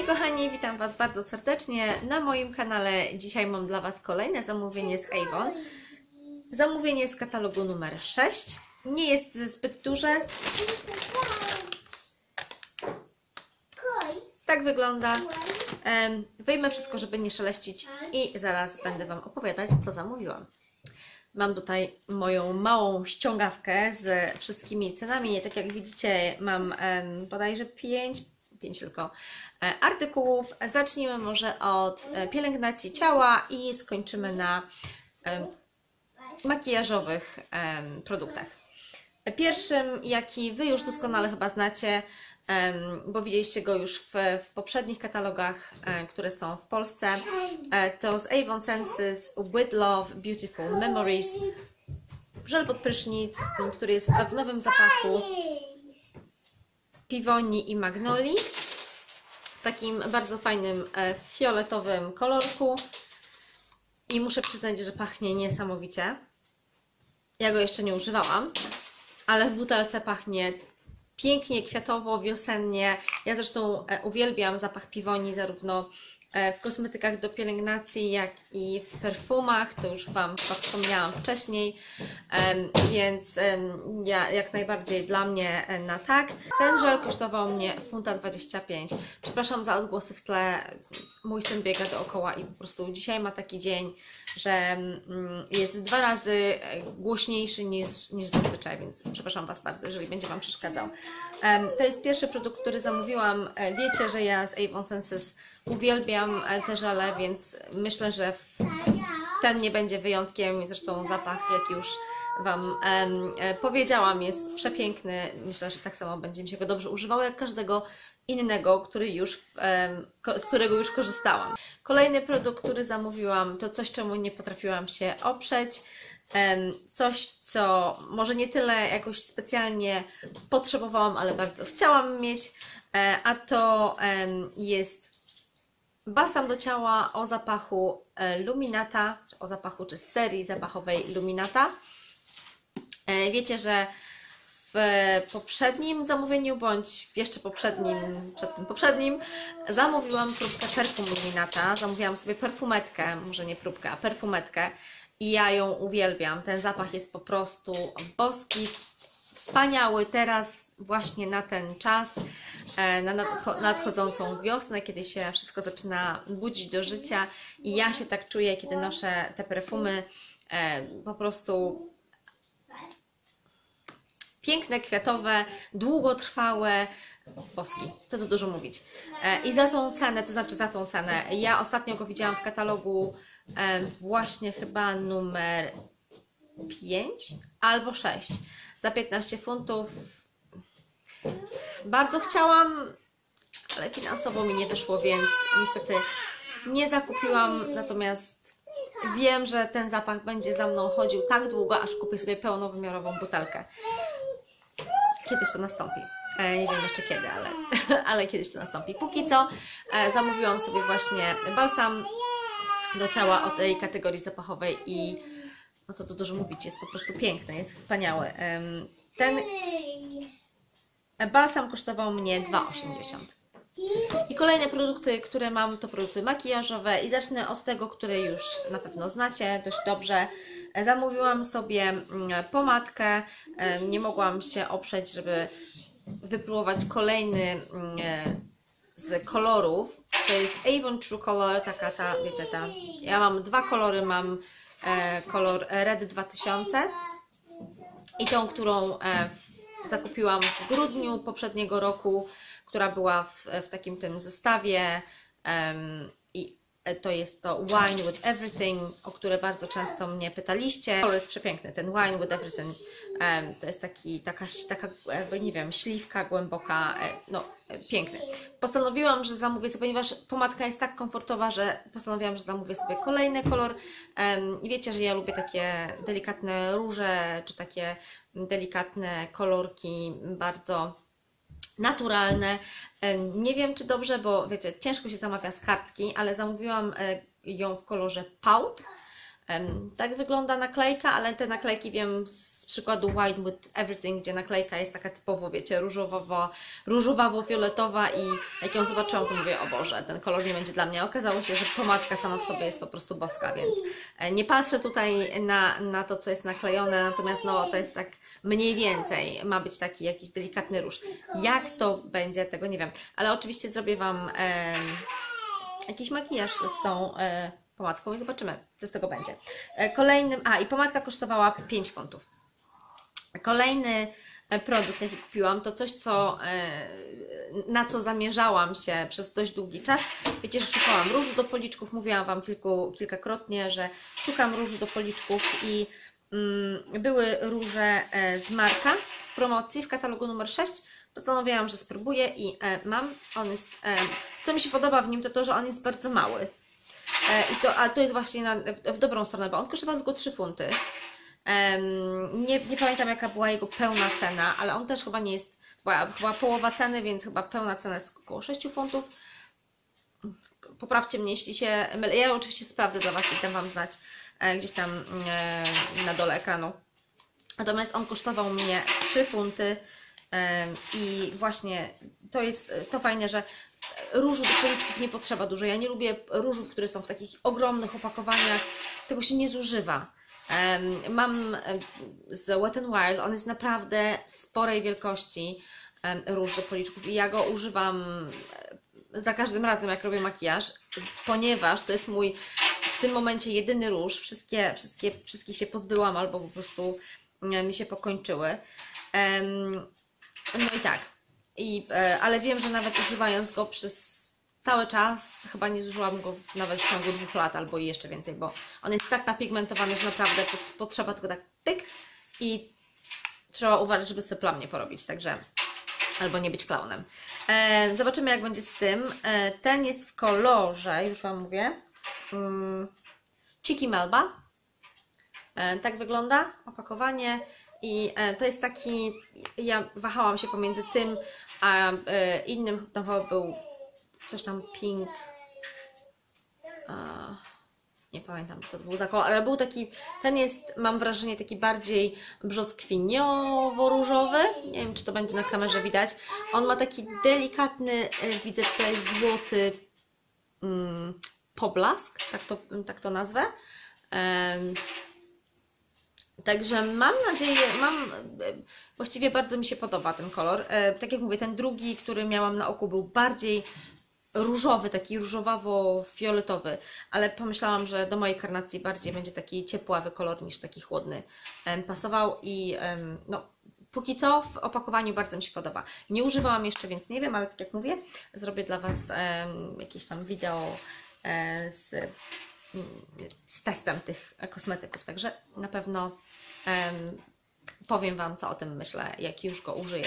Hej kochani, witam Was bardzo serdecznie na moim kanale. Dzisiaj mam dla Was kolejne zamówienie z Avon. Zamówienie z katalogu numer 6. Nie jest zbyt duże. Tak wygląda. Wyjmę wszystko, żeby nie szeleścić i zaraz będę Wam opowiadać, co zamówiłam. Mam tutaj moją małą ściągawkę z wszystkimi cenami. Tak jak widzicie, mam bodajże 5, 5 tylko e, artykułów. Zacznijmy może od e, pielęgnacji ciała i skończymy na em, makijażowych produktach. Pierwszym, jaki Wy już doskonale chyba znacie, bo widzieliście go już w, w poprzednich katalogach, e, które są w Polsce, e, to z Avon Senses With Love Beautiful Memories żel pod prysznic, który jest w nowym zapachu piwoni i magnolii w takim bardzo fajnym e, fioletowym kolorku i muszę przyznać, że pachnie niesamowicie. Ja go jeszcze nie używałam, ale w butelce pachnie pięknie, kwiatowo, wiosennie. Ja zresztą e, uwielbiam zapach piwoni zarówno w kosmetykach do pielęgnacji, jak i w perfumach. To już Wam wspomniałam wcześniej, więc ja jak najbardziej dla mnie e, na tak. Ten żel kosztował mnie funta 25. Przepraszam za odgłosy w tle. Mój syn biega dookoła i po prostu dzisiaj ma taki dzień, że mm, jest dwa razy e, głośniejszy niż, niż zazwyczaj, więc przepraszam Was bardzo, jeżeli będzie Wam przeszkadzał. To jest pierwszy produkt, który zamówiłam. E, Wiecie, że ja z Avon Senses uwielbiam e, te żele, więc myślę, że ten nie będzie wyjątkiem. Zresztą zapach, jak już Wam e, powiedziałam, jest przepiękny. Myślę, że tak samo będzie mi się go dobrze używało, jak każdego innego, który już, z którego już korzystałam. Kolejny produkt, który zamówiłam, to coś, czemu nie potrafiłam się oprzeć. Coś, co może nie tyle jakoś specjalnie potrzebowałam, ale bardzo chciałam mieć, e, a to jest balsam do ciała o zapachu e, Luminata, o zapachu, czy z serii zapachowej Luminata. E, Wiecie, że w poprzednim zamówieniu, bądź w jeszcze poprzednim, przed tym poprzednim, zamówiłam próbkę perfum Luminata. Zamówiłam sobie perfumetkę, może nie próbkę, a perfumetkę i ja ją uwielbiam. Ten zapach jest po prostu boski, wspaniały teraz właśnie na ten czas, e, na nadcho- nadchodzącą wiosnę, kiedy się wszystko zaczyna budzić do życia i ja się tak czuję, kiedy noszę te perfumy e, po prostu piękne, kwiatowe, długotrwałe, boski, co tu dużo mówić. E, I za tą cenę, to znaczy za tą cenę, ja ostatnio go widziałam w katalogu właśnie chyba numer 5 albo 6 za 15 funtów. Bardzo chciałam, ale finansowo mi nie wyszło, więc niestety nie zakupiłam. Natomiast wiem, że ten zapach będzie za mną chodził tak długo, aż kupię sobie pełnowymiarową butelkę. Kiedyś to nastąpi. E, Nie wiem jeszcze kiedy, ale, ale kiedyś to nastąpi. Póki co e, zamówiłam sobie właśnie balsam do ciała o tej kategorii zapachowej i no co tu dużo mówić, jest po prostu piękny, jest wspaniały. Ten balsam kosztował mnie 2,80. I kolejne produkty, które mam, to produkty makijażowe i zacznę od tego, które już na pewno znacie dość dobrze. Zamówiłam sobie mm, pomadkę, nie mogłam się oprzeć, żeby wypróbować kolejny mm, z kolorów. To jest Avon True Color, taka ta, wiecie, ta. Ja mam dwa kolory, mam e, kolor Red 2000 i tą, którą e, w- zakupiłam w grudniu poprzedniego roku, która była w, w takim tym zestawie em, i to jest to Wine with Everything, o które bardzo często mnie pytaliście. Kolor jest przepiękny, ten Wine with Everything to jest taki, taka, taka jakby, nie wiem, śliwka głęboka, e, no e, piękny. Postanowiłam, że zamówię sobie, ponieważ pomadka jest tak komfortowa, że postanowiłam, że zamówię sobie kolejny kolor. Wiecie, że ja lubię takie delikatne róże, czy takie delikatne kolorki, bardzo naturalne. Nie wiem, czy dobrze, bo wiecie, ciężko się zamawia z kartki, ale zamówiłam e, ją w kolorze Pout. Tak wygląda naklejka, ale te naklejki wiem z przykładu White with Everything, gdzie naklejka jest taka typowo, wiecie, różowo, różowawo-fioletowa i jak ją zobaczyłam, to mówię, o Boże, ten kolor nie będzie dla mnie. Okazało się, że pomadka sama w sobie jest po prostu boska, więc e, nie patrzę tutaj na, na to, co jest naklejone, natomiast no, to jest tak mniej więcej, ma być taki jakiś delikatny róż. Jak to będzie, tego nie wiem, ale oczywiście zrobię Wam em, jakiś makijaż z tą e, pomadką i zobaczymy, co z tego będzie. E, kolejnym, a i pomadka kosztowała 5 funtów. Kolejny e, produkt, jaki kupiłam, to coś, co, e, na co zamierzałam się przez dość długi czas. Wiecie, że szukałam różu do policzków. Mówiłam Wam kilku, kilkakrotnie, że szukam różu do policzków i mm, były róże z Marka w promocji w katalogu numer 6. Postanowiłam, że spróbuję i mam. On jest, co mi się podoba w nim, to to, że on jest bardzo mały. E, I to, a to jest właśnie na, w dobrą stronę, bo on kosztował tylko 3 funty. Nie, nie pamiętam jaka była jego pełna cena, ale on też chyba nie jest, chyba połowa ceny, więc chyba pełna cena jest około 6 funtów. Poprawcie mnie, jeśli się mylę. Ja oczywiście sprawdzę dla Was i dam Wam znać e, gdzieś tam e, na dole ekranu. Natomiast on kosztował mnie 3 funty i właśnie to jest to fajne, że różu do policzków nie potrzeba dużo. Ja nie lubię różów, które są w takich ogromnych opakowaniach. Tego się nie zużywa. Mam em, z Wet n Wild, on jest naprawdę sporej wielkości róż do policzków i ja go używam e, za każdym razem, jak robię makijaż, ponieważ to jest mój w tym momencie jedyny róż. Wszystkie, wszystkie, wszystkich się pozbyłam albo po prostu e, mi się pokończyły. No i tak. I, e, ale wiem, że nawet używając go przez cały czas, chyba nie zużyłam go nawet w ciągu dwóch lat albo jeszcze więcej, bo on jest tak napigmentowany, że naprawdę po- potrzeba tylko tak pyk i trzeba uważać, żeby sobie plam nie porobić, także albo nie być klaunem. E, zobaczymy jak będzie z tym. E, ten jest w kolorze, już Wam mówię, mm, Cheeky Melba. Tak wygląda opakowanie i to jest taki, ja wahałam się pomiędzy tym a e, innym, to chyba był coś tam pink, a, nie pamiętam co to był za kolor, ale był taki, ten jest, mam wrażenie, taki bardziej brzoskwiniowo-różowy, nie wiem czy to będzie na kamerze widać, on ma taki delikatny, e, widzę tutaj złoty mm, poblask, tak to, tak to nazwę. Także mam nadzieję, mam, właściwie bardzo mi się podoba ten kolor. E, Tak jak mówię, ten drugi, który miałam na oku, był bardziej różowy, taki różowawo-fioletowy, ale pomyślałam, że do mojej karnacji bardziej będzie taki ciepławy kolor niż taki chłodny pasował i no, póki co w opakowaniu bardzo mi się podoba. Nie używałam jeszcze, więc nie wiem, ale tak jak mówię, zrobię dla Was jakieś tam wideo e, z z testem tych kosmetyków, także na pewno powiem Wam, co o tym myślę, jak już go użyję.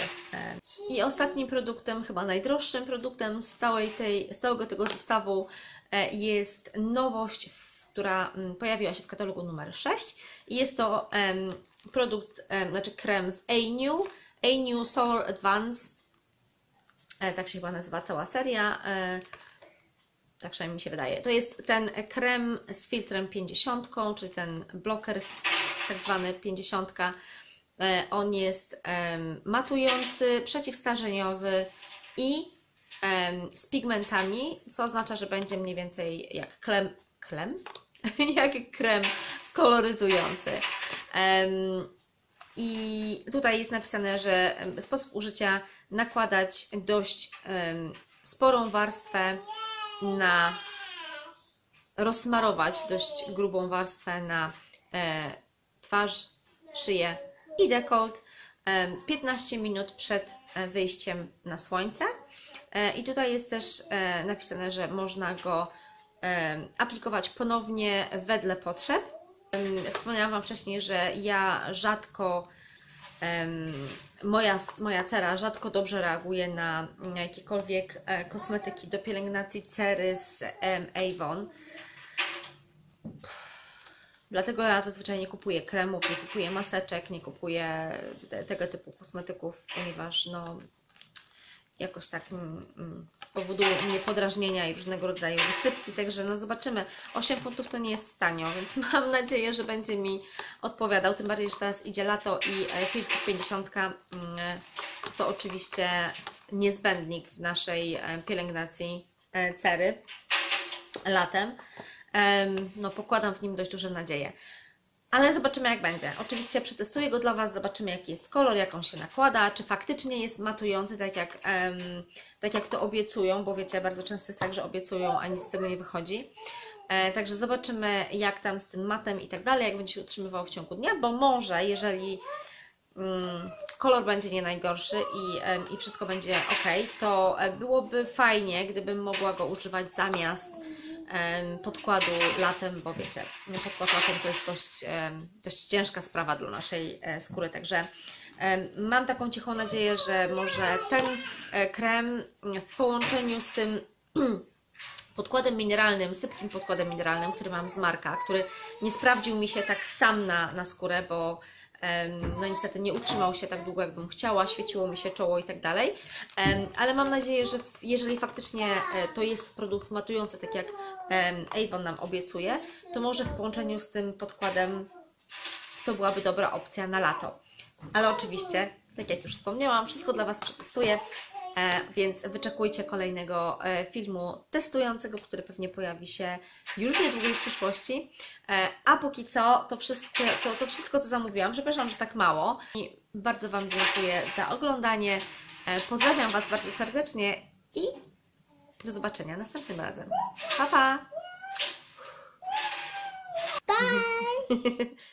I ostatnim produktem, chyba najdroższym produktem z, całej tej, z całego tego zestawu e, jest nowość, która mm, pojawiła się w katalogu numer 6 i jest to produkt, znaczy krem z A-New, A-New Solar Advance, e, tak się chyba nazywa cała seria, e, tak przynajmniej mi się wydaje. To jest ten krem z filtrem 50, czyli ten bloker tak zwany 50. E, On jest matujący, przeciwstarzeniowy i z pigmentami, co oznacza, że będzie mniej więcej jak klem, klem? jak krem koloryzujący. I tutaj jest napisane, że sposób użycia nakładać dość sporą warstwę na rozsmarować dość grubą warstwę na e, twarz, szyję i dekolt e, 15 minut przed e, wyjściem na słońce. E, I tutaj jest też e, napisane, że można go aplikować ponownie wedle potrzeb. Wspomniałam Wam wcześniej, że ja rzadko moja, moja cera rzadko dobrze reaguje na jakiekolwiek kosmetyki do pielęgnacji cery z Avon. Dlatego ja zazwyczaj nie kupuję kremów, nie kupuję maseczek, nie kupuję te, tego typu kosmetyków, ponieważ no, jakoś tak mm, mm, powodują u mnie podrażnienia i różnego rodzaju wysypki, także no zobaczymy. 8 funtów to nie jest tanio, więc mam nadzieję, że będzie mi odpowiadał, tym bardziej, że teraz idzie lato i e, filtr 50 mm, to oczywiście niezbędnik w naszej e, pielęgnacji e, cery latem. No, pokładam w nim dość duże nadzieje. Ale zobaczymy, jak będzie. Oczywiście przetestuję go dla Was, zobaczymy, jaki jest kolor, jak on się nakłada, czy faktycznie jest matujący, tak jak, tak jak to obiecują, bo wiecie, bardzo często jest tak, że obiecują, a nic z tego nie wychodzi. E, także zobaczymy, jak tam z tym matem i tak dalej, jak będzie się utrzymywał w ciągu dnia, bo może, jeżeli mm, kolor będzie nie najgorszy i, i wszystko będzie ok, to e, byłoby fajnie, gdybym mogła go używać zamiast podkładu latem, bo wiecie, podkład latem to jest dość, dość ciężka sprawa dla naszej e, skóry, także mam taką cichą nadzieję, że może ten e, krem w połączeniu z tym podkładem mineralnym, sypkim podkładem mineralnym, który mam z Marka, który nie sprawdził mi się tak sam na, na skórę, bo no niestety nie utrzymał się tak długo, jakbym chciała, świeciło mi się czoło i tak dalej, ale mam nadzieję, że jeżeli faktycznie e, to jest produkt matujący, tak jak Avon nam obiecuje, to może w połączeniu z tym podkładem to byłaby dobra opcja na lato. Ale oczywiście, tak jak już wspomniałam, wszystko dla Was przetestuję, więc wyczekujcie kolejnego e, filmu testującego, który pewnie pojawi się już w niedługiej przyszłości. E, a póki co, to wszystko, to, to wszystko, co zamówiłam. Przepraszam, że tak mało. I bardzo Wam dziękuję za oglądanie. E, pozdrawiam Was bardzo serdecznie i do zobaczenia następnym razem. Pa, pa! Bye!